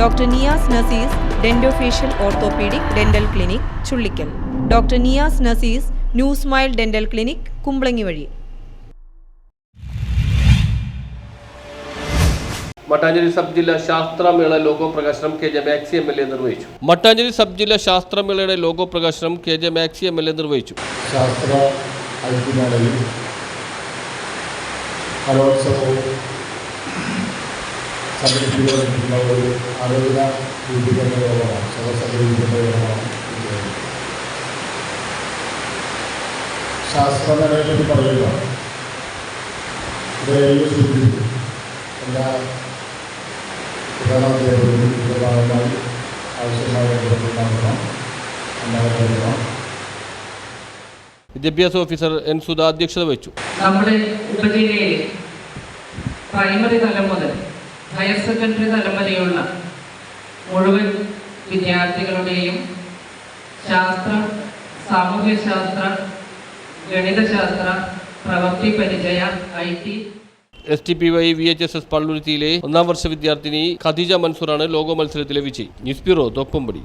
Doctor Niyas Nazeez dentofacial orthopaedic dental clinic Chullikkal. Doctor Niyas Nazeez new smile dental clinic Kumbalangi വഴി. Mattancherry sub ജില്ലാ ശാസ്ത്രമേള logo പ്രകാശനം K J Maxi M L A നിർവഹിച്ചു. Mattancherry sub ജില്ലാ ശാസ്ത്രമേളയുടെ logo പ്രകാശനം K J Maxi M L A നിർവഹിച്ചു. ശാസ്ത്ര കലോത്സവവും സംഘടിപ്പിക്കുന്ന ഒരു ആലോചന രൂപീകരണ യോഗമാണ് സദസ്സ രൂപീകരണ പറയുക ഇവരെയും സൂചിപ്പിച്ചു എല്ലാ ഭാഗമായി ആവശ്യമായ നടത്തണം എന്നാണ് വിദ്യാഭ്യാസ ഓഫീസർ എൻ സുധ അധ്യക്ഷത വഹിച്ചു. നമ്മുടെ ഉപജില്ലയിൽ പ്രൈമറി തലം മുതൽ ഹയർ സെക്കൻഡറി തലം വരെയുള്ള മുഴുവൻ വിദ്യാർത്ഥികളുടെയും ശാസ്ത്ര സാമൂഹ്യശാസ്ത്ര ഗണിതശാസ്ത്ര പ്രവൃത്തി പരിചയ I T. S T P Y V H S S പള്ളുരുത്തിയിലെ ഒന്നാം വർഷ വിദ്യാർത്ഥിനി ഖദീജ മൻസൂറാണ് ലോഗോ മത്സരത്തിലെ വിജയി. News bureau Thoppumpady